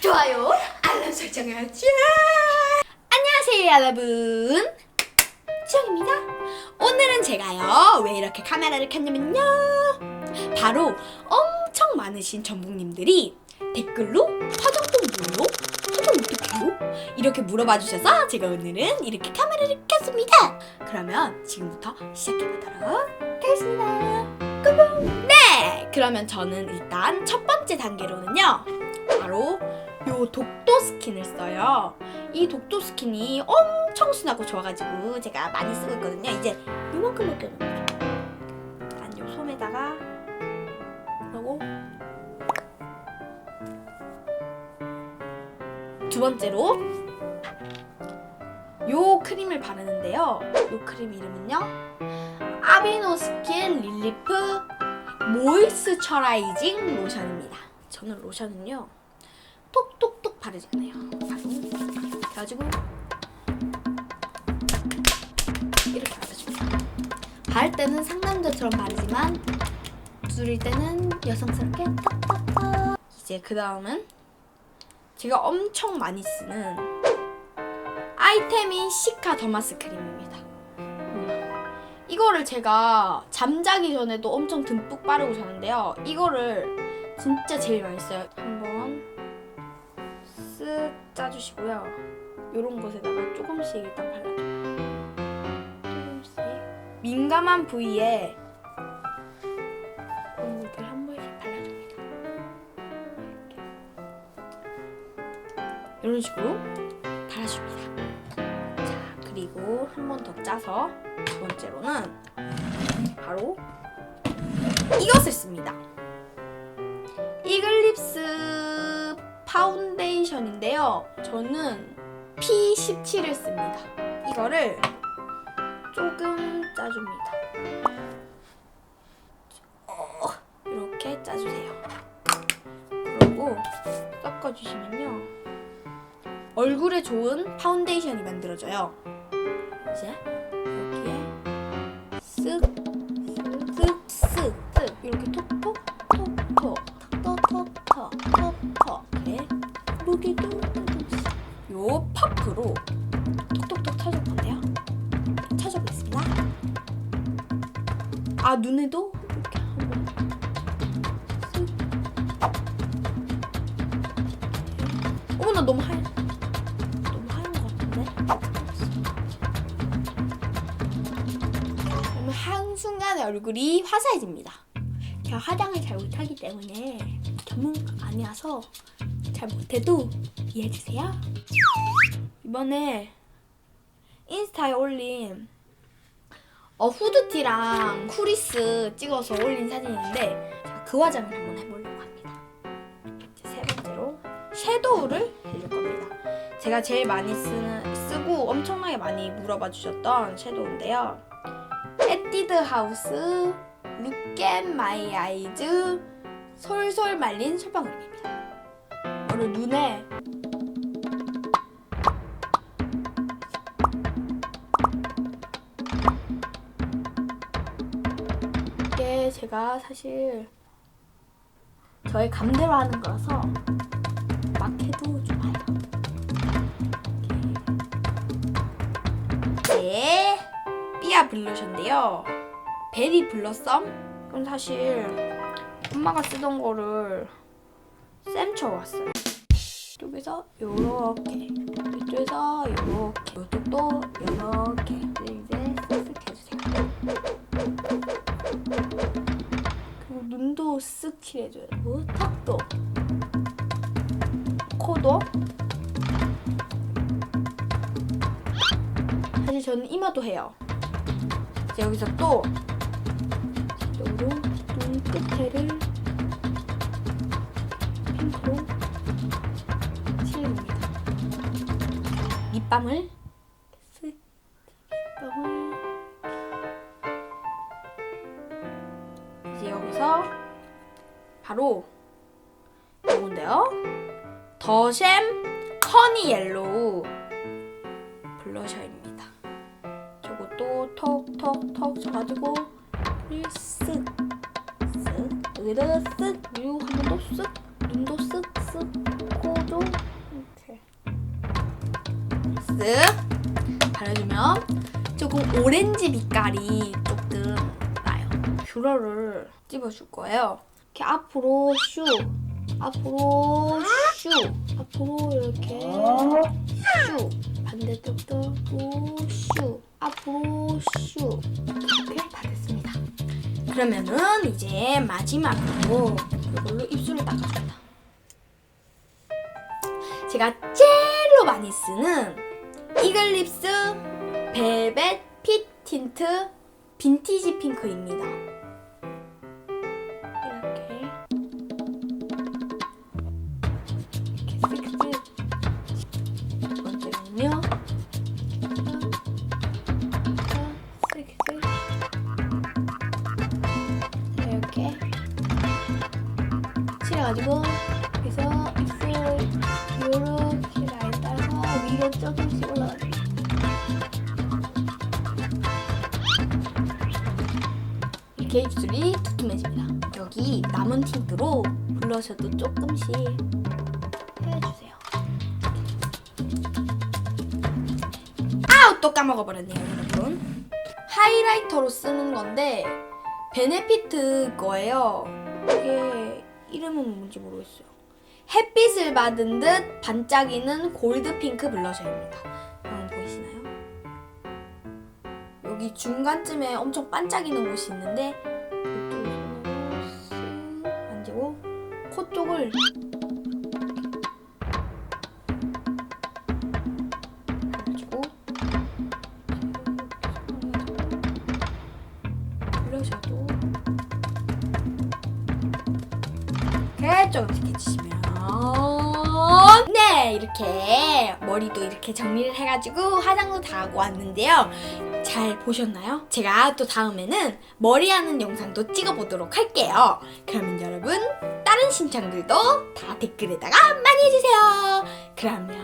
좋아요, 알람 설정을 하죠. 안녕하세요, 여러분. 지영입니다. 오늘은 제가요, 왜 이렇게 카메라를 켰냐면요. 바로 엄청 많으신 전북님들이 댓글로 화장품 뭐요? 화장 어떻게 해요? 이렇게 물어봐 주셔서 제가 오늘은 이렇게 카메라를 켰습니다. 그러면 지금부터 시작해보도록 하겠습니다. 고고! 네! 그러면 저는 일단 첫 번째 단계로는요. 바로 요 독도 스킨을 써요. 이 독도 스킨이 엄청 순하고 좋아가지고 제가 많이 쓰고 있거든요. 이제 요만큼밖에 안 남았어요. 일단 요 솜에다가 그리고 두 번째로 요 크림을 바르는데요. 요 크림 이름은요. 아비노 스킨 릴리프 모이스처라이징 로션입니다. 저는 로션은요. 톡톡톡 바르잖아요. 그래가지고 이렇게 바르줍니다. 바를 때는 상남자처럼 바르지만 두릴 때는 여성스럽게 톡톡톡. 이제 그 다음은 제가 엄청 많이 쓰는 아이템인 시카 더마스 크림입니다. 음. 이거를 제가 잠자기 전에도 엄청 듬뿍 바르고 자는데요. 이거를 진짜 제일 많이 써요. 짜주시고요. 이런 곳에다가 조금씩 일단 발라줘요. 조금씩 민감한 부위에 이런 것들 한 번씩 발라줍니다. 이렇게. 이런 식으로 발라줍니다. 자 그리고 한 번 더 짜서 두 번째로는 바로 이것을 씁니다. 이글립스 파운데이션인데요. 저는 P17을 씁니다. 이거를 조금 짜줍니다. 어, 이렇게 짜주세요. 그리고 섞어주시면요. 얼굴에 좋은 파운데이션이 만들어져요. 이제 여기에 요 퍼프로 톡톡톡 쳐줄 건데요. 쳐줘보겠습니다. 아 눈에도 이렇게 한번 쓱. 어머나 너무 하얘. 너무 하얀 것 같은데? 그러면 한 순간에 얼굴이 화사해집니다. 제가 화장을 잘 못하기 때문에 전문가가 아니라서 잘 못해도 이해해주세요. 이번에 인스타에 올린 어, 후드티랑 쿠리스 찍어서 올린 사진인데 그 화장을 한번 해보려고 합니다. 세 번째로 섀도우를 해줄 겁니다. 제가 제일 많이 쓰는 쓰고 엄청나게 많이 물어봐 주셨던 섀도우인데요. 에뛰드 하우스 룩앤 마이 아이즈 솔솔 말린 솔방울입니다. 오늘 눈에 이게 제가 사실 저의 감대로 하는 거라서 막 해도 좋아요. 네, 삐아 블러셔인데요. 베리 블러썸? 이건 사실 엄마가 쓰던 거를 쌤처럼 왔어요. 이쪽에서 요렇게, 이쪽에서 요렇게, 이쪽도 요렇게. 이제 쓱쓱 해주세요. 그리고 눈도 쓱 칠해줘야 되고 턱도. 코도. 사실 저는 이마도 해요. 여기서 또 이쪽으로 립밤을 쓱 립밤을 이제 여기서 바로 이건데요. 더샘 허니 옐로우 블러셔입니다. 저것도 톡톡톡 쳐가지고 쓱, 쓱 여기다가 쓱 그리고 한번더쓱 눈도 쓱, 쓱, 코, 샤도우도 이렇게 쓱 바르주면 조금 오렌지 빛깔이 조금 나요. 뷰러를 찝어줄 거예요. 이렇게 앞으로 슈, 앞으로 슈, 앞으로 이렇게 슈, 반대쪽도 또 슈, 앞으로 슈 이렇게 다 됐습니다. 그러면은 이제 마지막으로 이걸로 입술을 닦아줍니다. 제가 제일로 많이 쓰는 이글립스 벨벳 핏 틴트 빈티지 핑크입니다. 칠해가지고 그래서 이렇게 라인 따라서 위로 조금씩 이렇게 입술이 두툼해집니다. 여기 남은 틴트로 블러셔도 조금씩 해주세요. 아우 또 까먹어버렸네요 여러분. 하이라이터로 쓰는 건데 베네피트 거예요. 이게 이름은 뭔지 모르겠어요. 햇빛을 받은 듯 반짝이는 골드 핑크 블러셔입니다. 여기 중간쯤에 엄청 반짝이는 곳이 있는데 이쪽으로 쓱 만지고 코 쪽을 해가지고 블러셔도 이렇게 네 이렇게 머리도 이렇게 정리를 해가지고 화장도 다 하고 왔는데요. 잘 보셨나요? 제가 또 다음에는 머리하는 영상도 찍어보도록 할게요. 그러면 여러분 다른 신청들도 다 댓글에다가 많이 해주세요. 그러면 아